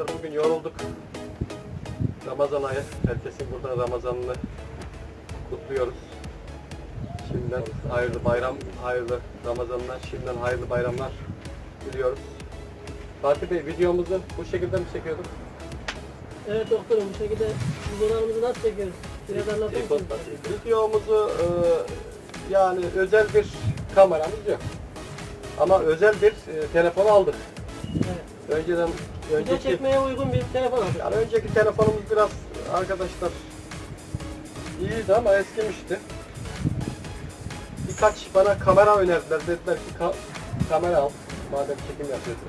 arkadaşlar bugün yorulduk. Ramazan ayı. Herkesin burada Ramazan'ını kutluyoruz. Şimdiden hayırlı bayram, hayırlı Ramazanlar, şimdiden hayırlı bayramlar diliyoruz. Fatih Bey videomuzu bu şekilde mi çekiyorduk? Evet doktorum bu şekilde videolarımızı nasıl çekiyoruz? Biraz anlatır mısınız? Videomuzu e, yani özel bir kameramız yok. Ama özel bir e, telefon aldık. Evet. Önceden Video önceki çekmeye uygun bir telefon aldık. yani önceki telefonumuz biraz arkadaşlar iyiydi ama eskimişti. Birkaç bana kamera önerdiler. Dediler ki "Ka- kamera al. Madem çekim yapıyorsun.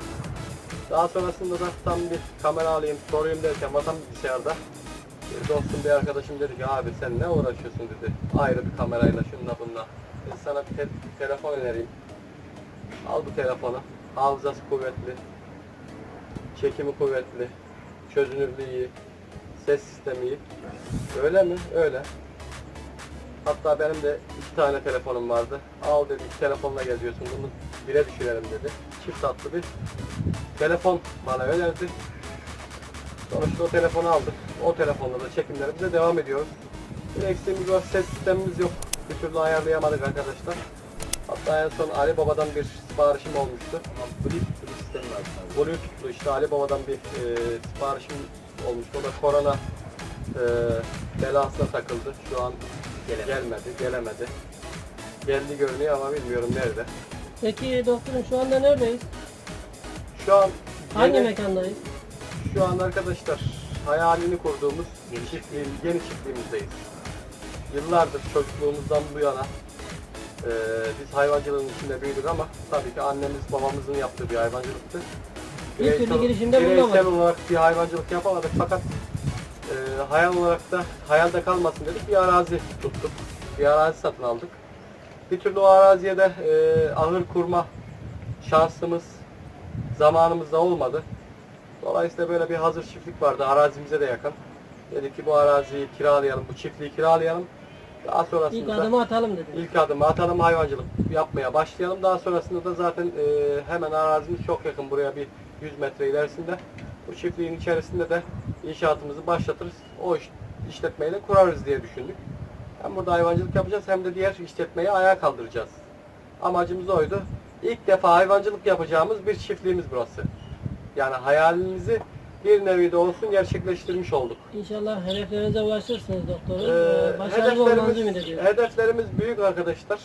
Daha sonrasında da tam bir kamera alayım, sorayım derken vatan bilgisayarda bir dostum bir arkadaşım dedi ki abi sen ne uğraşıyorsun dedi. Ayrı bir kamerayla şununla bununla. Ben sana bir te- telefon önereyim. Al bu telefonu. Hafızası kuvvetli. Çekimi kuvvetli. Çözünürlüğü iyi. Ses sistemi iyi. Öyle mi? Öyle. Hatta benim de iki tane telefonum vardı. Al dedi iki telefonla geziyorsun bunu bire düşürelim dedi. Çift hatlı bir telefon bana önerdi. Sonuçta o telefonu aldık. O telefonla da çekimlerimize devam ediyoruz. Bir eksiğimiz var. Ses sistemimiz yok. Bir türlü ayarlayamadık arkadaşlar. Hatta en son Ali Baba'dan bir siparişim olmuştu. Bluetooth var. Bluetooth'lu işte Ali Baba'dan bir e, siparişim olmuştu. O da korona e, belasına takıldı. Şu an Gelemedi. gelmedi, gelemedi. Geldi görünüyor ama bilmiyorum nerede. Peki doktorum şu anda neredeyiz? Şu an Hangi yeni- mekandayız? Şu an arkadaşlar hayalini kurduğumuz Yeni çiftliğin, yeni çiftliğimizdeyiz. Yıllardır çocukluğumuzdan bu yana e, biz hayvancılığın içinde büyüdük ama tabii ki annemiz babamızın yaptığı bir hayvancılıktı. Türlü girişimde bireysel bulunamadık. olarak bir hayvancılık yapamadık fakat e, hayal olarak da hayalde kalmasın dedik bir arazi tuttuk. Bir arazi satın aldık. Bir türlü o araziye de e, ahır kurma şansımız zamanımız da olmadı. Dolayısıyla böyle bir hazır çiftlik vardı arazimize de yakın. Dedik ki bu araziyi kiralayalım, bu çiftliği kiralayalım. Daha İlk sonrasında adımı atalım dedim. ilk adımı atalım hayvancılık yapmaya başlayalım. Daha sonrasında da zaten e, hemen arazimiz çok yakın buraya bir 100 metre ilerisinde. Bu çiftliğin içerisinde de inşaatımızı başlatırız. O iş, işletmeyi de kurarız diye düşündük. Hem burada hayvancılık yapacağız hem de diğer işletmeyi ayağa kaldıracağız. Amacımız oydu. İlk defa hayvancılık yapacağımız bir çiftliğimiz burası. Yani hayalimizi bir nevi de olsun gerçekleştirmiş olduk. İnşallah hedeflerinize ulaşırsınız doktorum. Ee, Ee, başarılı olmanızı ümit hedeflerimiz, ediyorum. hedeflerimiz büyük arkadaşlar.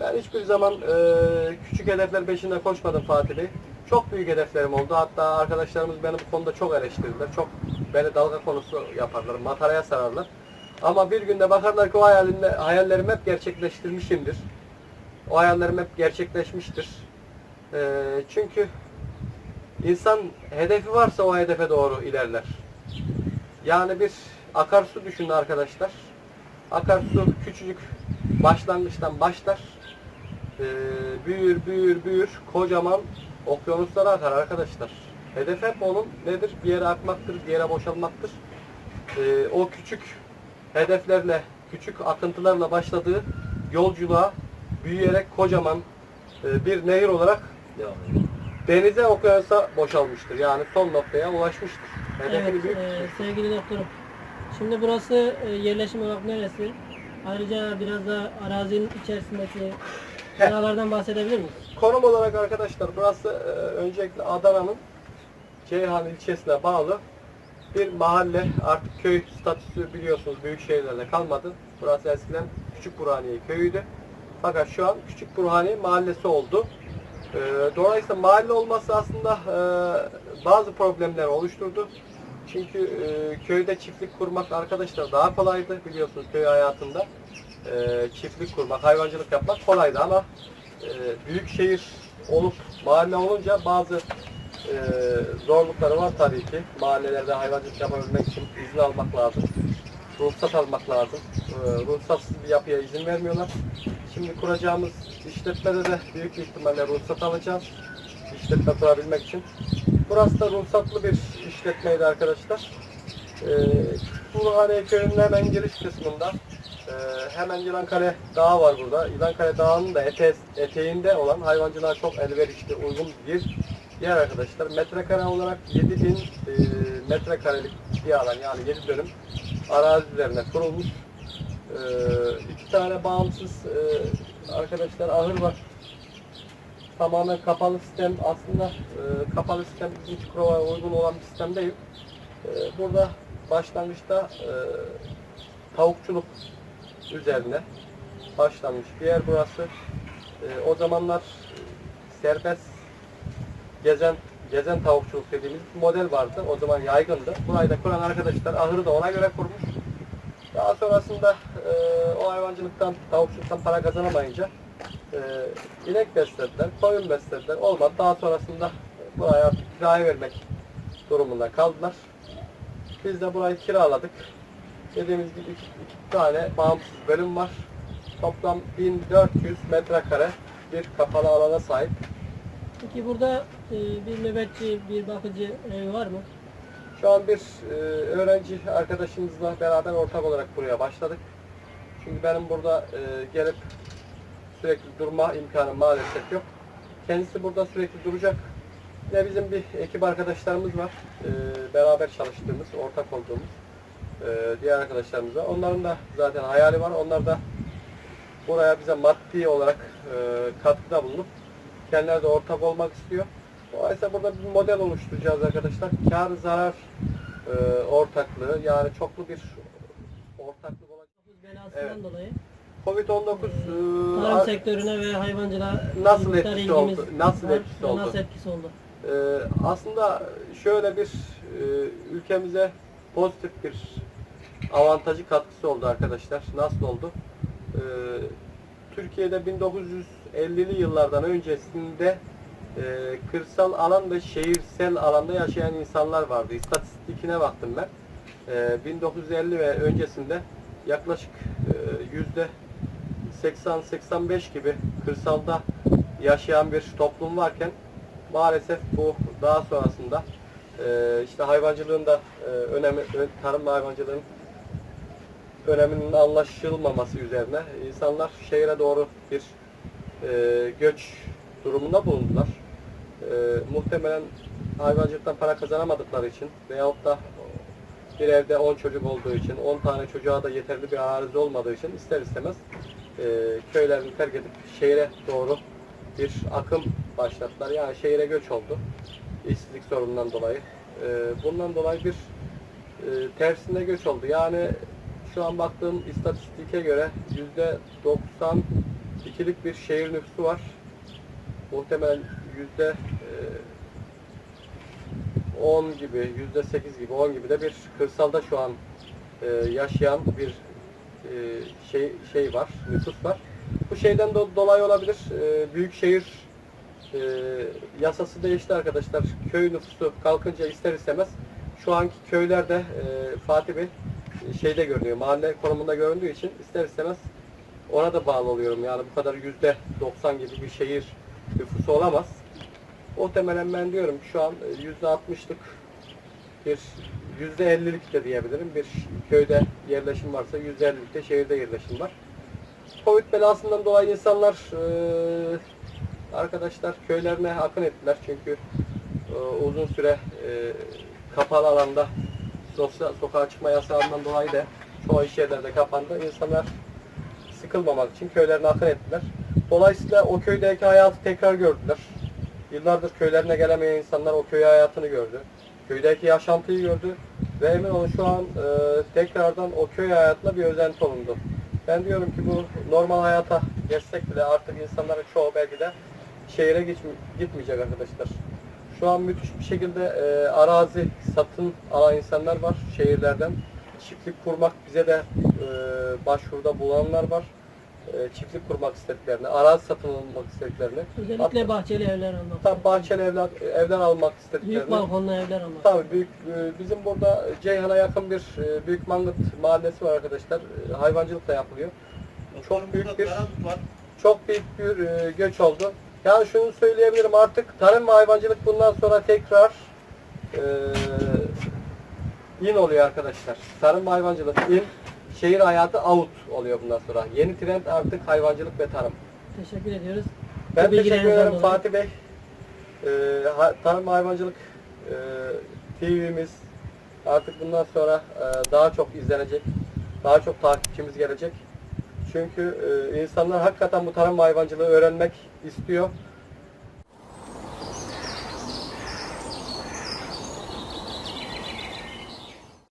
Ben hiçbir zaman e, küçük hedefler peşinde koşmadım Fatih Bey. Çok büyük hedeflerim oldu. Hatta arkadaşlarımız beni bu konuda çok eleştirdiler. Çok beni dalga konusu yaparlar, mataraya sararlar. Ama bir günde bakarlar ki o hayalimle, hayallerimi hep gerçekleştirmişimdir. O hayallerim hep gerçekleşmiştir. E, çünkü insan hedefi varsa o hedefe doğru ilerler. Yani bir akarsu düşünün arkadaşlar. Akarsu küçücük başlangıçtan başlar. Ee, büyür büyür büyür kocaman okyanuslara akar arkadaşlar. Hedef hep onun nedir? Bir yere akmaktır, bir yere boşalmaktır. Ee, o küçük hedeflerle, küçük akıntılarla başladığı yolculuğa büyüyerek kocaman e, bir nehir olarak Devam edelim. Denize okyanusa boşalmıştır. Yani son noktaya ulaşmıştır. Hedefini Evet, büyük e, tutmuştur. sevgili doktorum. Şimdi burası e, yerleşim olarak neresi? Ayrıca biraz da arazinin içerisindeki binalardan bahsedebilir miyiz? Konum olarak arkadaşlar burası e, öncelikle Adana'nın Ceyhan ilçesine bağlı bir mahalle. Artık köy statüsü biliyorsunuz büyük şehirlerde kalmadı. Burası eskiden Küçük Burhaniye köyüydü. Fakat şu an Küçük Burhaniye mahallesi oldu. E, dolayısıyla mahalle olması aslında e, bazı problemler oluşturdu. Çünkü e, köyde çiftlik kurmak arkadaşlar daha kolaydı biliyorsunuz köy hayatında. E, çiftlik kurmak, hayvancılık yapmak kolaydı ama e, büyük şehir olup mahalle olunca bazı e, zorlukları var tabii ki. Mahallelerde hayvancılık yapabilmek için izin almak lazım. Ruhsat almak lazım. E, ruhsatsız bir yapıya izin vermiyorlar. Şimdi kuracağımız işletmede de büyük bir ihtimalle ruhsat alacağız. İşletme kurabilmek için. Burası da ruhsatlı bir işletmeydi arkadaşlar. E, Burhaniye köyünün hemen giriş kısmında ee, hemen Yılankale Dağı var burada. Yılankale Dağı'nın da ete, eteğinde olan hayvancılığa çok elverişli, uygun bir diğer arkadaşlar metrekare olarak 7000 e, metrekarelik bir alan yani 7 dönüm arazi üzerine kurulmuş. E, tane bağımsız e, arkadaşlar ahır var. Tamamen kapalı sistem aslında e, kapalı sistem bizim Çukurova'ya uygun olan bir sistem değil. E, burada başlangıçta e, tavukçuluk üzerine başlanmış bir yer burası. E, o zamanlar e, serbest gezen gezen tavukçuluk dediğimiz model vardı. O zaman yaygındı. Burayı da kuran arkadaşlar ahırı da ona göre kurmuş. Daha sonrasında e, o hayvancılıktan, tavukçuluktan para kazanamayınca e, inek beslediler, koyun beslediler. Olmadı. Daha sonrasında buraya artık kiraya vermek durumunda kaldılar. Biz de burayı kiraladık. Dediğimiz gibi iki, iki tane bağımsız bölüm var. Toplam 1400 metrekare bir kapalı alana sahip. Peki burada e, bir nöbetçi, bir bakıcı evi var mı? Şu an bir e, öğrenci arkadaşımızla beraber ortak olarak buraya başladık. Çünkü benim burada e, gelip sürekli durma imkanım maalesef yok. Kendisi burada sürekli duracak. Ve bizim bir ekip arkadaşlarımız var. E, beraber çalıştığımız, ortak olduğumuz e, diğer arkadaşlarımız var. Onların da zaten hayali var. Onlar da buraya bize maddi olarak e, katkıda bulunup kendileri de ortak olmak istiyor. Dolayısıyla burada bir model oluşturacağız arkadaşlar. Kar zarar e, ortaklığı yani çoklu bir ortaklık olacak. Belasından Evet. dolayı Covid-19 e, tarım ar- sektörüne ve hayvancılığa Nasıl etkisi oldu? Nasıl var. etkisi oldu? Nasıl etkisi oldu? e, aslında şöyle bir e, ülkemize pozitif bir avantajı katkısı oldu arkadaşlar. Nasıl oldu? E, Türkiye'de 1950'li yıllardan öncesinde e, kırsal alan ve şehirsel alanda yaşayan insanlar vardı. İstatistikine baktım ben. E, 1950 ve öncesinde yaklaşık e, yüzde 80-85 gibi kırsalda yaşayan bir toplum varken maalesef bu daha sonrasında e, işte hayvancılığın da e, önemi, tarım ve hayvancılığın öneminin anlaşılmaması üzerine insanlar şehre doğru bir e, göç durumunda bulundular. E, muhtemelen hayvancılıktan para kazanamadıkları için veyahut da bir evde 10 çocuk olduğu için, 10 tane çocuğa da yeterli bir arazi olmadığı için ister istemez e, köylerini terk edip şehre doğru bir akım başlattılar. Yani şehire göç oldu. İşsizlik sorunundan dolayı. E, bundan dolayı bir e, tersine göç oldu. Yani şu an baktığım istatistike göre yüzde 92'lik bir şehir nüfusu var. Muhtemelen yüzde e, 10 gibi, yüzde 8 gibi, 10 gibi de bir kırsalda şu an e, yaşayan bir e, şey şey var, nüfus var. Bu şeyden do- dolayı olabilir. E, büyük şehir e, yasası değişti arkadaşlar. Köy nüfusu kalkınca ister istemez şu anki köylerde e, Fatih Bey e, şeyde görünüyor, mahalle konumunda göründüğü için ister istemez ona da bağlı oluyorum. Yani bu kadar yüzde 90 gibi bir şehir nüfusu olamaz. Muhtemelen ben diyorum şu an e, yüzde 60'lık bir yüzde 50'lik de diyebilirim. Bir köyde yerleşim varsa yüzde 50'likte şehirde yerleşim var. Covid belasından dolayı insanlar e, arkadaşlar köylerine akın ettiler çünkü e, uzun süre e, kapalı alanda sosyal sokağa çıkma yasağından dolayı da çoğu iş yerlerde kapandı. İnsanlar sıkılmamak için köylerine akın ettiler. Dolayısıyla o köydeki hayatı tekrar gördüler. Yıllardır köylerine gelemeyen insanlar o köy hayatını gördü. Köydeki yaşantıyı gördü. Ve emin olun şu an e, tekrardan o köy hayatına bir özenti olundu. Ben diyorum ki bu normal hayata geçsek bile artık insanların çoğu belki de şehire gitmeyecek arkadaşlar. Şu an müthiş bir şekilde e, arazi satın alan insanlar var şehirlerden. Çiftlik kurmak bize de e, başvuruda bulunanlar var. E, çiftlik kurmak istediklerini, arazi satın almak istediklerini. Özellikle bahçeli evler almak. Hatta bahçeli evler, evler almak istediklerini. Büyük balkonlu evler almak. Tabii büyük e, bizim burada Ceyhan'a yakın bir e, Büyük Mangıt mahallesi var arkadaşlar. E, Hayvancılık da yapılıyor. Çok büyük bir çok büyük bir e, göç oldu. Yani şunu söyleyebilirim artık tarım ve hayvancılık bundan sonra tekrar e, in oluyor arkadaşlar. Tarım ve hayvancılık in, şehir hayatı out oluyor bundan sonra. Yeni trend artık hayvancılık ve tarım. Teşekkür ediyoruz. Ben Bu teşekkür ederim dolayı. Fatih Bey. e, ha- tarım hayvancılık e, TV'miz artık bundan sonra e, daha çok izlenecek. Daha çok takipçimiz gelecek. Çünkü e, insanlar hakikaten bu tarım hayvancılığı öğrenmek istiyor.